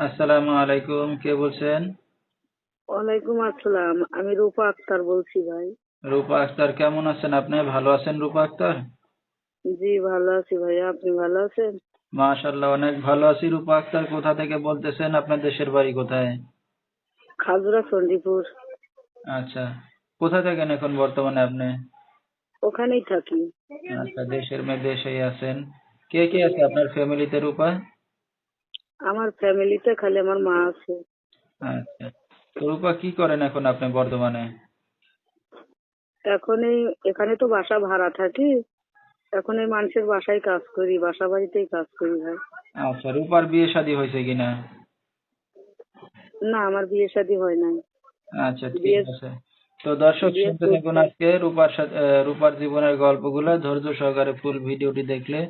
আসসালামু আলাইকুম কে বলছেন? ওয়ালাইকুম আসসালাম আমি রূপা আক্তার বলছি ভাই। রূপা আক্তার কেমন আছেন আপনি? ভালো আছেন রূপা আক্তার? জি ভালো আছি ভাইয়া আপনি ভালো আছেন? মাশাল্লাহ অনেক ভালো আছি রূপা আক্তার। কোথা থেকে বলতেছেন? আপনার দেশের বাড়ি কোথায়? খাজুরা চণ্ডীপুর। আচ্ছা কোথা থাকেন এখন বর্তমানে আপনি? ওখানেই থাকি। আচ্ছা দেশের মেয়ে দেশেই আছেন। কে কে আছে আপনার ফ্যামিলিতে রূপা? আমার ফ্যামিলিতে খালি আমার মা আছে। আচ্ছা। তো রূপা কি করেন এখন আপনি বর্তমানে এখন এই এখানে তো বাসা ভাড়া থাকি। এখন এই মানুষের বাসায় কাজ করি বাসা বাড়িতেই কাজ করি ভাই। আচ্ছা রূপার বিয়ে শাদী হয়েছে কিনা? না আমার বিয়ে শাদী হয় নাই। আচ্ছা ঠিক আছে। তো দর্শক শুনতে থাকুন আজকে রূপার রূপার জীবনের গল্পগুলো। ধৈর্য সহকারে ফুল ভিডিওটি দেখলে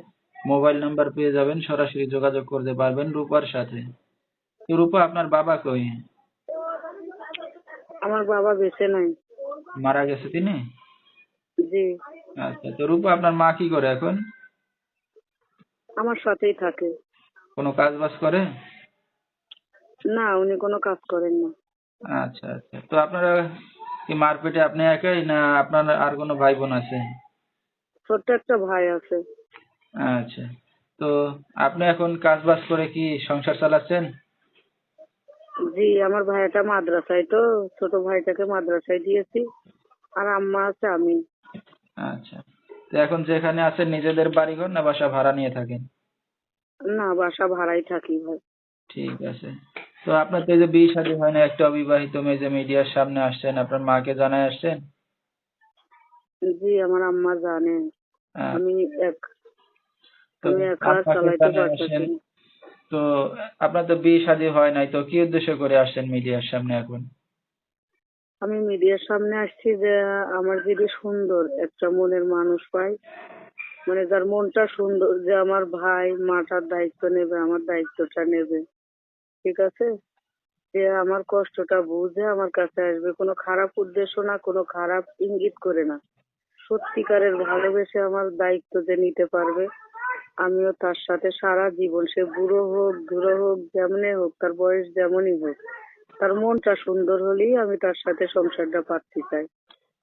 মোবাইল নাম্বার পেয়ে যাবেন সরাসরি যোগাযোগ করতে পারবেন রূপার সাথে। রূপা আপনার বাবা কই? আমার বাবা বেঁচে নাই। মারা গেছে তিনি? জি। আচ্ছা তো রূপা আপনার মা কি করে এখন? আমার সাথেই থাকে। কোনো কাজ বাজ করে? না উনি কোনো কাজ করেন না। আচ্ছা আচ্ছা। তো আপনারা কি মারপেটে আপনি একাই না আপনার আর কোনো ভাই বোন আছে? ছোট্ট একটা ভাই আছে। আচ্ছা। তো আপনি এখন কাজ বাজ করে কি সংসার চালাচ্ছেন? জি আমার ভাইটা মাদ্রাসায় তো ছোট ভাইটাকে মাদ্রাসায় দিয়েছি আর আম্মা আছে আমি। আচ্ছা। তো এখন যেখানে আছেন নিজেদের বাড়িঘর না বাসা ভাড়া নিয়ে থাকেন? না বাসা ভাড়াই থাকি ভাই। ঠিক আছে। তো আপনার তো এই যে বিয়ে শাদী হয় না একটা অবিবাহিত মেয়ে যে মিডিয়ার সামনে আসছেন আপনার মাকে জানায় আসছেন? জি আমার আম্মা জানে আমি এক তো না। তো আপনার তো বিয়ে শাদী হয় নাই তো কি উদ্দেশ্য করে আসছেন মিডিয়ার সামনে এখন? আমি মিডিয়ার সামনে আসছি যে আমার যদি সুন্দর একটা মনের মানুষ পাই মানে যার মনটা সুন্দর যে আমার ভাই মাটার দায়িত্ব নেবে আমার দায়িত্বটা নেবে ঠিক আছে? যে আমার কষ্টটা বুঝে আমার কাছে আসবে কোনো খারাপ উদ্দেশ্য না কোনো খারাপ ইঙ্গিত করে না। সত্যিকারের ভালোবেসে আমার দায়িত্ব যে নিতে পারবে আমিও তার সাথে সারা জীবন সে বুড়ো হোক ধুড়ো হোক যেমনই হোক তার বয়স যেমনই হোক তার মনটা সুন্দর হলেই আমি তার সাথে সংসারটা পাততে চাই।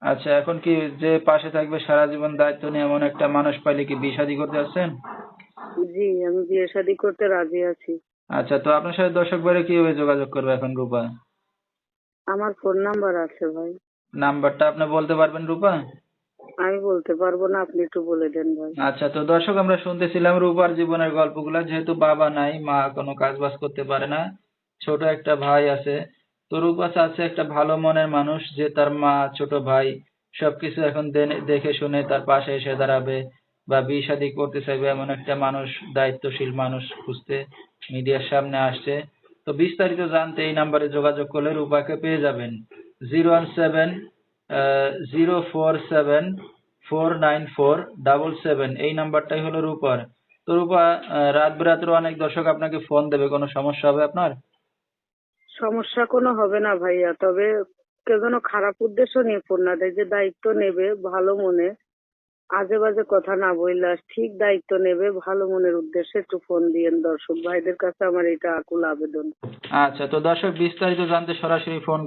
আচ্ছা এখন কি যে পাশে থাকবে সারা জীবন দায়িত্ব নিয়ে এমন একটা মানুষ পাইলে কি বিয়ে শাদী করতে আসছেন? জি আমি বিয়ে শাদী করতে রাজি আছি। আচ্ছা তো আপনার সাথে দর্শক বাইরে কীভাবে যোগাযোগ করবে এখন রূপা? আমার ফোন নাম্বার আছে ভাই। নাম্বারটা আপনি বলতে পারবেন রূপা? আমি বলতে পারব না, আপনি একটু বলে দেন ভাই। আচ্ছা তো দর্শক, আমরা শুনতেছিলাম রূপার জীবনের গল্পগুলা। যেহেতু বাবা নাই, মা কোনো কাজ বাজ করতে পারে না, ছোট একটা ভাই আছে। তো রূপা চাচ্ছে একটা ভালো মনের মানুষ, যে তার মা, ছোট ভাই, সবকিছু এখন দেখে শুনে তার পাশে এসে দাঁড়াবে বা বিয়ে শাদী করতে চাইবে এমন একটা মানুষ, দায়িত্বশীল মানুষ খুঁজতে মিডিয়ার সামনে আসছে। তো বিস্তারিত জানতে এই নাম্বারে যোগাযোগ করলে রূপাকে পেয়ে যাবেন। Zero one seven zero four seven four nine four double seven এই নাম্বারটাই হলো রূপার। তো রূপা রাত বেরাত্রে অনেক দর্শক আপনাকে ফোন দেবে কোনো সমস্যা হবে আপনার? সমস্যা কোনো হবে না ভাইয়া তবে কেউ যেন খারাপ উদ্দেশ্য নিয়ে ফোন না দেয় যে দায়িত্ব নেবে ভালো মনে আজে বাজে কথা না বললে ঠিক দায়িত্ব নেবে ভালো মনের উদ্দেশ্যে একটু ফোন দিয়েন দর্শক ভাইদের কাছে আমার এটা আকুল আবেদন। আচ্ছা তো দর্শক বিস্তারিত জানতে সরাসরি ফোন